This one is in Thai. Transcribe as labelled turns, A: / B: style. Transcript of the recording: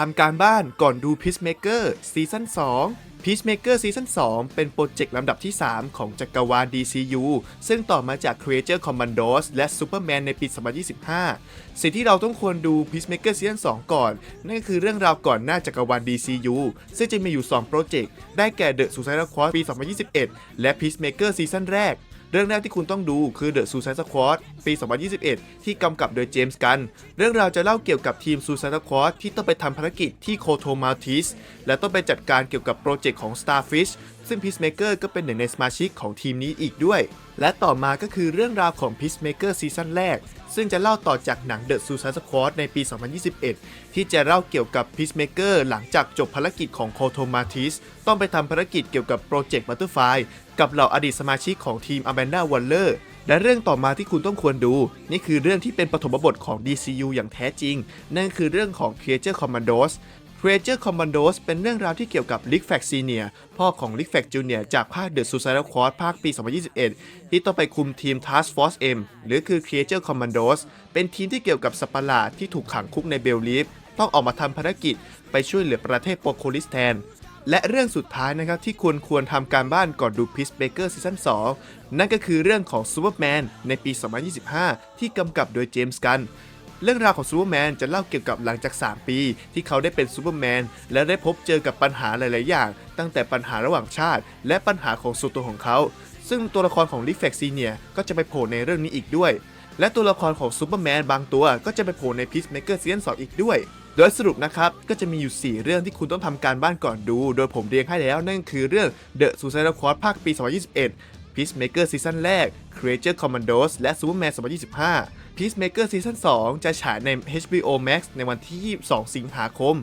A: ทำการบ้านก่อนดู Peacemaker ซีซั่น2 Peacemaker ซีซั่น2เป็นโปรเจกต์ลำดับที่ 3 ของจักรวาล DCU ซึ่งต่อมาจาก Creature Commandos และ Superman ในปี 2025 สิ่งที่เราต้องควรดู Peacemaker ซีซั่น2 ก่อน นั่นก็คือเรื่องราวก่อนหน้าจักรวาล DCU ซึ่งจะมีอยู่ 2 โปรเจกต์ ได้แก่ The Suicide Squad ปี 2021 และ Peacemaker ซีซั่นแรก เรื่องแรกที่คุณต้องดูคือ The Suicide Squad ปี 2021 ที่กำกับโดยเจมส์กัน เรื่องราวจะเล่าเกี่ยวกับทีม Suicide Squad ที่ต้องไปทำภารกิจที่โคโทมาทิสและต้องไปจัดการเกี่ยวกับโปรเจกต์ของ Starfish ซึ่ง Peacemaker ก็เป็นหนึ่งในสมาชิกของทีมนี้อีกด้วย และต่อมาก็คือเรื่องราวของ Peacemaker ซีซั่นแรก ซึ่งจะเล่าต่อจากหนัง The Suicide Squad ในปี 2021 ที่จะเล่าเกี่ยวกับ Peacemaker หลังจากจบภารกิจของโคโทมาทิสต้องไปทำภารกิจเกี่ยวกับโปรเจกต์ Butterfly กับเหล่าอดีตสมาชิกของทีม Amanda Waller และเรื่องต่อมาที่คุณต้องควรดู นี่คือเรื่องที่เป็นปฐมบทของ DCU อย่างแท้จริง นั่นคือเรื่องของ Creature Commandos Creature Commandos เป็นเรื่องราวที่เกี่ยวกับ Rick Flag Senior พ่อของ Rick Flag Jr. จากภาค The Suicide Squad ภาคปี 2021 ที่ต้องไปคุมทีม Task Force M หรือคือ Creature Commandos เป็นทีมที่เกี่ยวกับสัตว์ปหลาดที่ถูกขังคุกในเบลลีฟต้องออกมาทำภารกิจไปช่วยเหลือประเทศโปโคลิสแทน และเรื่องสุดท้ายนะครับที่ควรควรทำการบ้านก่อนดู Peacemaker ซีซั่น2นั่นก็คือเรื่องของ Superman ในปี 2025 ที่กำกับโดยเจมส์กัน เรื่องราวของซูเปอร์แมนจะเล่าเกี่ยวกับหลังจาก 3 ปี ที่เขาได้เป็นซูเปอร์แมนและได้พบเจอกับปัญหาหลาย ๆ อย่าง ตั้งแต่ปัญหาระหว่างชาติ และปัญหาของส่วนตัวของเขา ซึ่งตัวละครของลิฟเฟกซีเนียก็จะไปโผล่ในเรื่องนี้อีกด้วย และตัวละครของซูเปอร์แมนบางตัวก็จะไปโผล่ในพีซเมเกอร์ซีซั่น2อีกด้วยโดยสรุปนะครับ ก็จะมีอยู่ 4 เรื่องที่คุณต้องทำการบ้านก่อนดู โดยผมเรียงให้แล้ว นั่นคือเรื่อง The Suicide Squad ภาคปี 2021 Peacemaker ซีซั่นแรก Creature Commandos และ Superman 2025 Peacemaker ซีซั่น2จะฉายใน HBO Max ในวันที่ 22 สิงหาคม